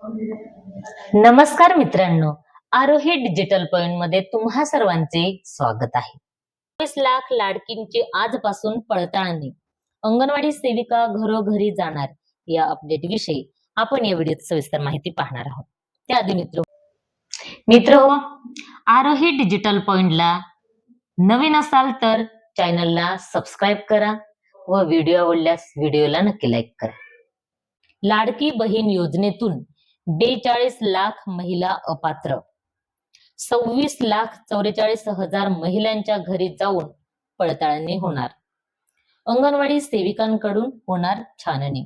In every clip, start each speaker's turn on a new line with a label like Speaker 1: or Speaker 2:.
Speaker 1: नमस्कार मित्रांनो आरोही डिजिटल पॉइंटमध्ये तुम्हा सर्वांचे स्वागत आहे. वीस लाख लाडकींची आजपासून पडताळणी. अंगणवाडी सेविका घरोघरी जाणार या अपडेट विषयी आपण या व्हिडिओत सविस्तर माहिती पाहणार आहोत. त्याआधी मित्र मित्र हो, आरोही डिजिटल पॉइंटला नवीन असाल तर चॅनलला सबस्क्राईब करा व व्हिडिओ आवडल्यास व्हिडिओला नक्की लाईक करा. लाडकी बहीण योजनेतून बेचाळीस लाख महिला अपात्र. सव्वीस लाख चौवेचाळीस हजार महिलांच्या घरी जाऊन पडताळणी होणार. अंगणवाडी सेविकांकडून होणार छाननी.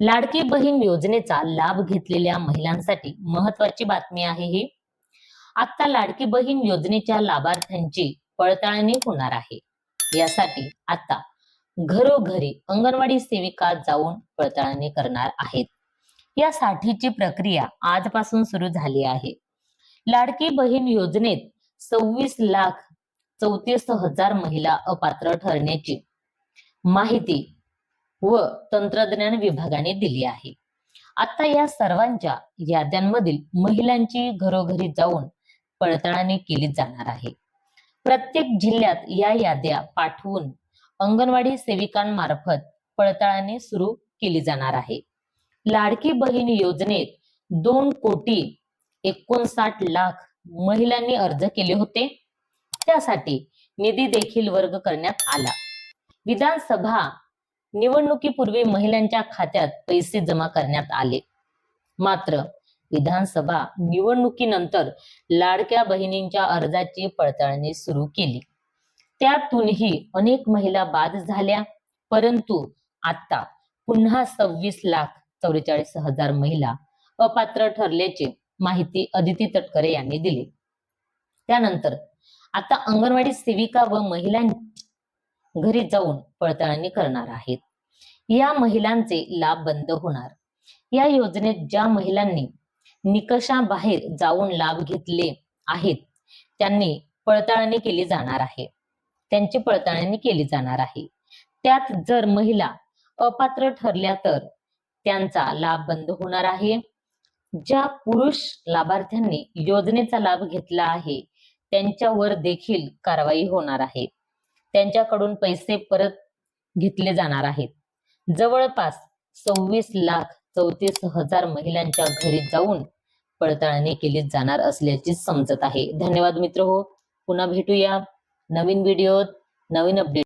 Speaker 1: लाडकी बहीण योजनेचा लाभ घेतलेल्या महिलांसाठी महत्वाची बातमी आहे ही. आता लाडकी बहीण योजनेच्या लाभार्थ्यांची पडताळणी होणार आहे. यासाठी आता घरोघरी अंगणवाडी सेविका जाऊन पडताळणी करणार आहेत. यासाठीची प्रक्रिया आजपासून सुरू झाली आहे. लाडकी बहीण योजनेत सव्वीस लाख चौतीस हजार महिला अपात्र ठरण्याची माहिती व तंत्रज्ञान विभागाने दिली आहे. आता या सर्वांच्या याद्यांमधील महिलांची घरोघरी जाऊन पडताळणी केली जाणार आहे. प्रत्येक जिल्ह्यात या याद्या पाठवून अंगणवाडी सेविकांमार्फत पडताळणी सुरू केली जाणार आहे. लाडकी बहीण योजनेत दोन कोटी एकोणसाठ लाख महिलांनी अर्ज केले होते. त्यासाठी निधी देखील वर्ग करण्यात आला. विधानसभा निवडणुकीपूर्वी महिलांच्या खात्यात पैसे जमा करण्यात आले. मात्र विधानसभा निवडणुकीनंतर लाडक्या बहिणींच्या अर्जाची पडताळणी सुरू केली. त्यातूनही अनेक महिला बाद झाल्या परंतु आता पुन्हा सव्वीस लाख चौवेचाळीस हजार महिला अपात्र ठरल्याची माहिती अदिती तटकरे यांनी दिली. त्यानंतर आता अंगणवाडी सेविका व महिलां घरी जाऊन पडताळणी करणार आहेत. या महिलांचे लाभ बंद होणार. या योजनेत ज्या महिलांनी निकषाबाहेर जाऊन लाभ घेतले आहेत त्यांनी पडताळणी केली जाणार आहे. त्यांची पडताळणी केली जाणार आहे. त्यात जर महिला अपात्र ठरल्या तर त्यांचा लाभ बंद होणार आहे. ज्या पुरुष लाभार्थ्यांनी योजनेचा लाभ घेतला आहे त्यांच्यावर देखील कारवाई होणार आहे. त्यांच्याकडून पैसे परत घेतले जाणार आहेत. जवळपास सव्वीस लाख चौतीस हजार महिलांच्या घरी जाऊन पडताळणी केली जाणार असल्याची समजत आहे. धन्यवाद मित्र हो. पुन्हा भेटूया. नवीन व्हिडिओत नवीन अपडेट